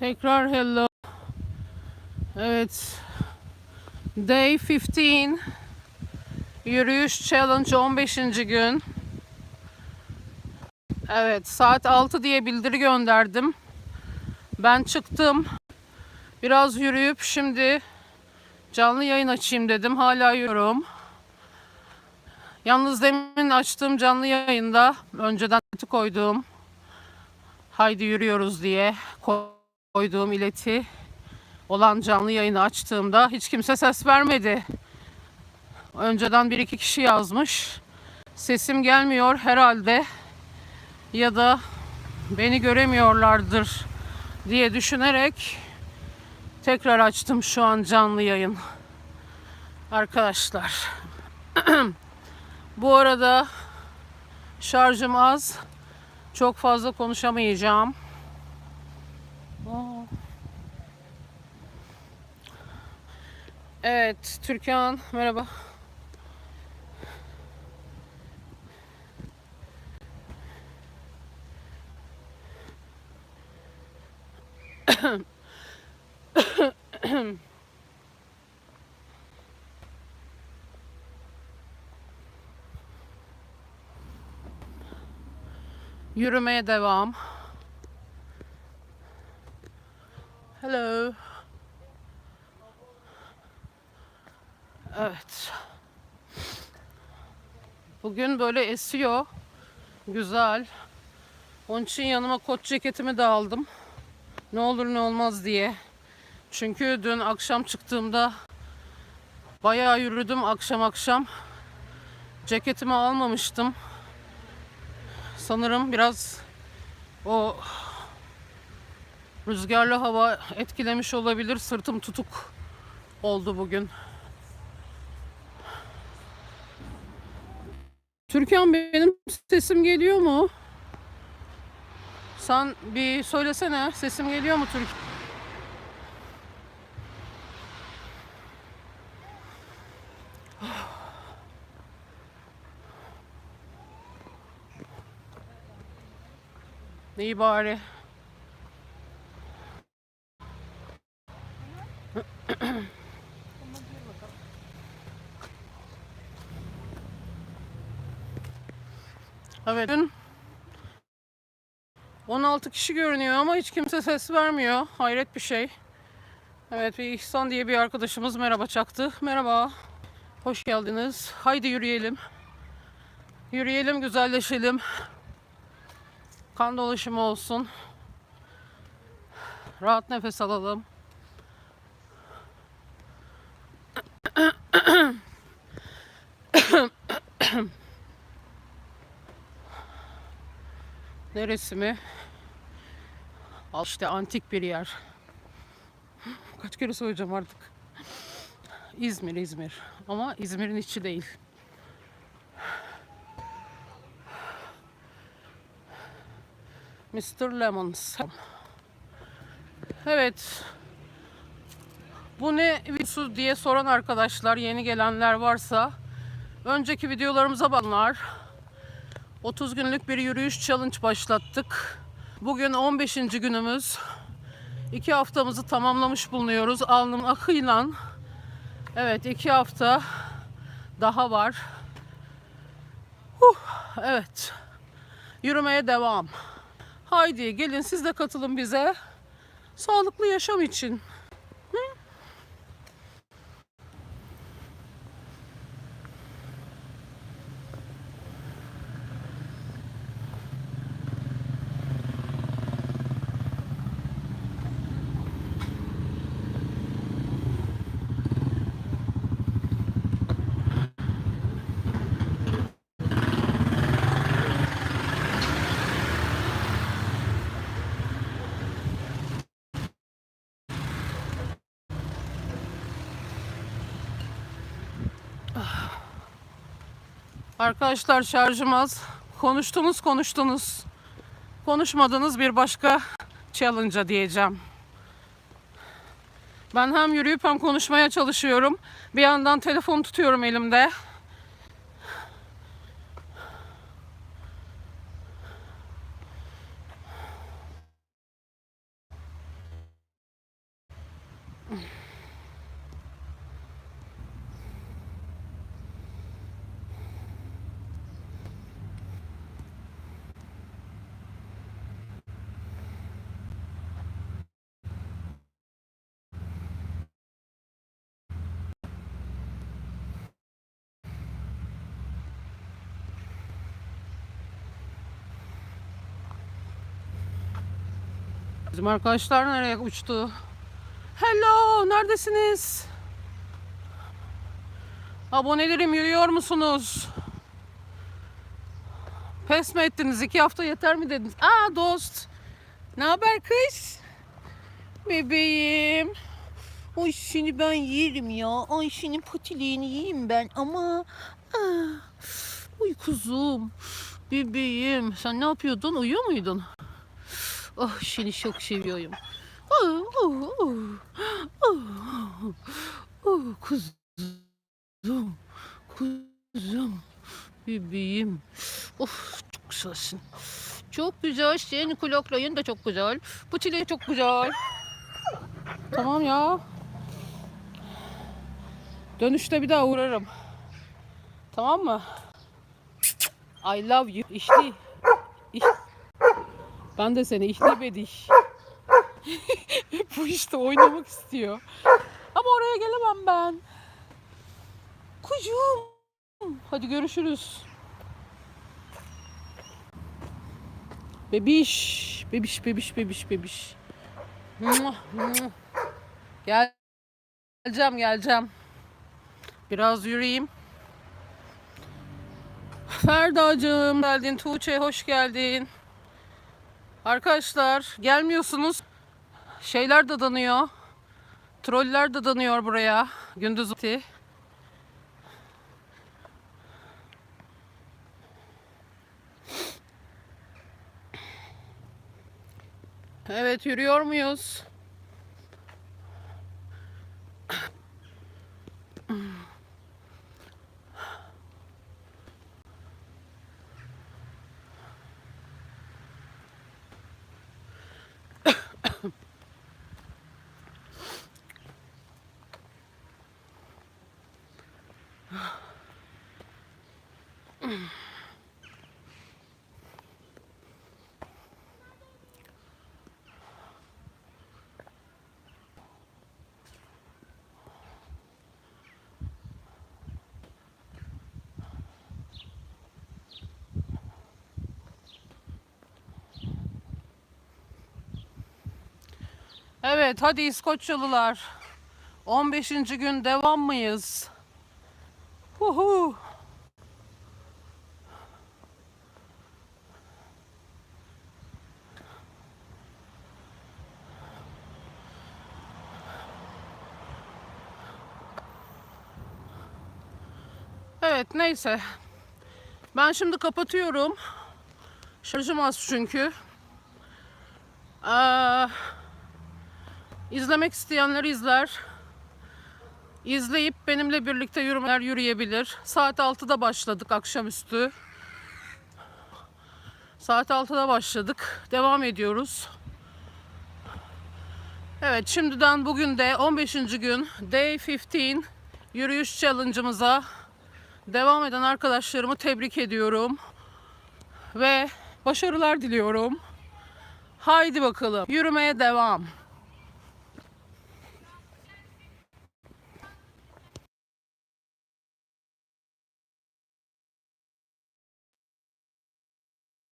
Tekrar hello. Evet. Day 15. Yürüyüş challenge 15. gün. Evet, saat 6 diye bildiri gönderdim. Ben çıktım. Biraz yürüyüp şimdi canlı yayın açayım dedim. Hala yürüyorum. Yalnız demin açtığım canlı yayında önceden koyduğum haydi yürüyoruz diye koyduğum ileti olan canlı yayını açtığımda hiç kimse ses vermedi. Önceden bir iki kişi yazmış. Sesim gelmiyor herhalde ya da beni göremiyorlardır diye düşünerek tekrar açtım şu an canlı yayın. Arkadaşlar. Bu arada şarjım az. Çok fazla konuşamayacağım. Evet, Türkan merhaba. Yürümeye devam. Hello. Evet. Bugün böyle esiyor. Güzel. Onun için yanıma kot ceketimi de aldım. Ne olur ne olmaz diye. Çünkü dün akşam çıktığımda bayağı yürüdüm akşam akşam. Ceketimi almamıştım. Sanırım biraz o rüzgarlı hava etkilemiş olabilir. Sırtım tutuk oldu bugün. Türkan benim sesim geliyor mu? Sen bir söylesene sesim geliyor mu Türk? İyi bari. Evet. Dün 16 kişi görünüyor ama hiç kimse ses vermiyor. Hayret bir şey. Evet bir İhsan diye bir arkadaşımız merhaba çaktı. Merhaba. Hoş geldiniz. Haydi yürüyelim. Yürüyelim, güzelleşelim. Kan dolaşımı olsun. Rahat nefes alalım. Neresi mi? Al işte antik bir yer. Kaç kere söyleyeceğim artık. İzmir, İzmir. Ama İzmir'in içi değil. Mr. Lemons. Evet. Bu ne videosu diye soran arkadaşlar, yeni gelenler varsa önceki videolarımıza bakınlar. 30 günlük bir yürüyüş challenge başlattık. Bugün 15. günümüz. İki haftamızı tamamlamış bulunuyoruz. Alnım akıyla. Evet iki hafta daha var. Huh, evet. Yürümeye devam. Haydi gelin siz de katılın bize. Sağlıklı yaşam için. Arkadaşlar şarjım az. Konuştunuz konuştunuz. Konuşmadınız bir başka challenge'a diyeceğim. Ben hem yürüyüp hem konuşmaya çalışıyorum. Bir yandan telefon tutuyorum elimde. Bizim arkadaşlar nereye uçtu? Hello, neredesiniz? Abonelerim yürüyor musunuz? Pes mi ettiniz? İki hafta yeter mi dediniz? Aa dost. Ne haber kız? Bebeğim. Ay seni ben yerim ya. Ay senin patileğini yiyeyim ben ama. Ah. Uy kuzum. Bebeğim. Sen ne yapıyordun? Uyuyor muydun? Oh seni çok seviyorum. Oh, oh, oh. Oh, oh, kuzum. Kuzum. Bebeğim. Of çok güzelsin. Çok güzel. Senin kulakların da çok güzel. Patileri çok güzel. Tamam ya. Dönüşte bir daha uğrarım. Tamam mı? I love you. İşte. İş. Ben de seni ihli bediş. Bu işte oynamak istiyor. Ama oraya gelemem ben. Kucuğum. Hadi görüşürüz. Bebiş. Bebiş, bebiş, bebiş, bebiş. Gel. Geleceğim, geleceğim. Biraz yürüyeyim. Ferdacığım geldin. Tuğçe hoş geldin. Arkadaşlar gelmiyorsunuz. Şeyler dadanıyor. Troller dadanıyor buraya. Gündüz vakti. Evet yürüyor muyuz? Evet hadi İskoçyalılar. 15. gün devam mıyız? Huhu. Evet neyse. Ben şimdi kapatıyorum. Şarjım az çünkü. Aa, İzlemek isteyenler izler. İzleyip benimle birlikte yürümeler yürüyebilir. Saat 6'da başladık akşamüstü. Saat 6'da başladık. Devam ediyoruz. Evet şimdiden bugün de 15. gün Day 15 yürüyüş challenge'ımıza devam eden arkadaşlarımı tebrik ediyorum. Ve başarılar diliyorum. Haydi bakalım yürümeye devam.